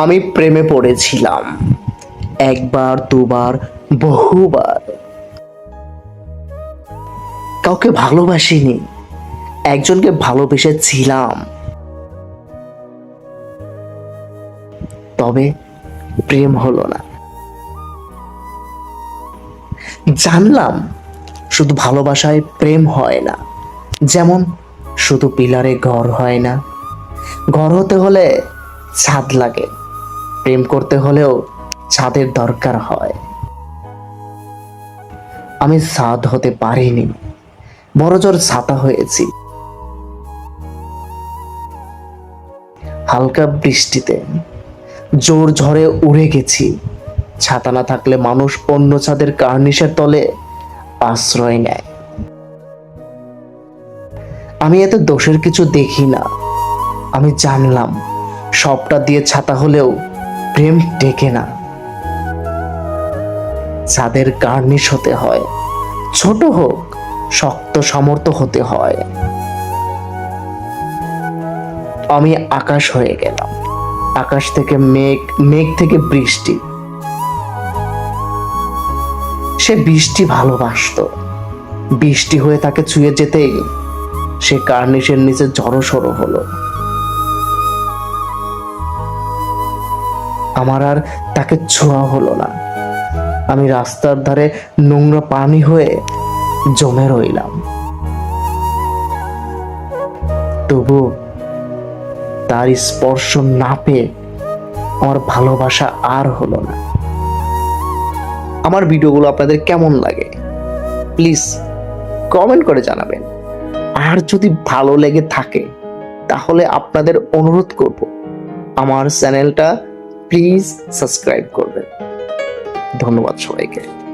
আমি প্রেমে পড়েছিলাম। একবার, দুবার, বহুবার। কাউকে ভালোবাসিনি, একজনকে ভালোবেসেছিলাম। তবে প্রেম হলো না। জানলাম, শুধু ভালোবাসায় প্রেম হয় না। যেমন, শুধু পিলারে ঘর হয় না। ঘর হতে হলে ছাদ লাগে। প্রেম করতে হলেও ছাদের দরকার হয়। আমি ছাদ হতে পারিনি। বড়জোর ছাতা হয়েছি। হালকা বৃষ্টিতে জোর ঝড়ে উড়ে গেছি। ছাতা না থাকলে মানুষ অন্য ছাদের কার্নিশের তলে আশ্রয় নেয়। আমি এতে দোষের কিছু দেখি না। আমি জানলাম, সবটা দিয়ে ছাতা হলেও প্রেম টেকে না। ছাদের কার্নিশ হতে হয়, ছোট হোক, শক্ত সামর্থ্য হতে হয়। আমি আকাশ হয়ে গেলাম। আকাশ থেকে মেঘ মেঘ থেকে বৃষ্টি। সে বৃষ্টি ভালোবাসতো। বৃষ্টি হয়ে তাকে ছুঁয়ে যেতেই সে কার্নিশের নিচে জড়সড় হলো। আমার আর তাকে ছোঁয়া হলো না। আমি রাস্তার ধারে নোংরা পানি হয়ে জমে রইলাম। তবু তার স্পর্শ না পেয়ে আমার ভালোবাসা আর হলো না। আমার ভিডিওগুলো আপনাদের কেমন লাগে? প্লিজ কমেন্ট করে জানাবেন। আর যদি ভালো লেগে থাকে, তাহলে আপনাদের অনুরোধ করব, আমার চ্যানেলটা প্লিজ সাবস্ক্রাইব করবেন। ধন্যবাদ সবাইকে।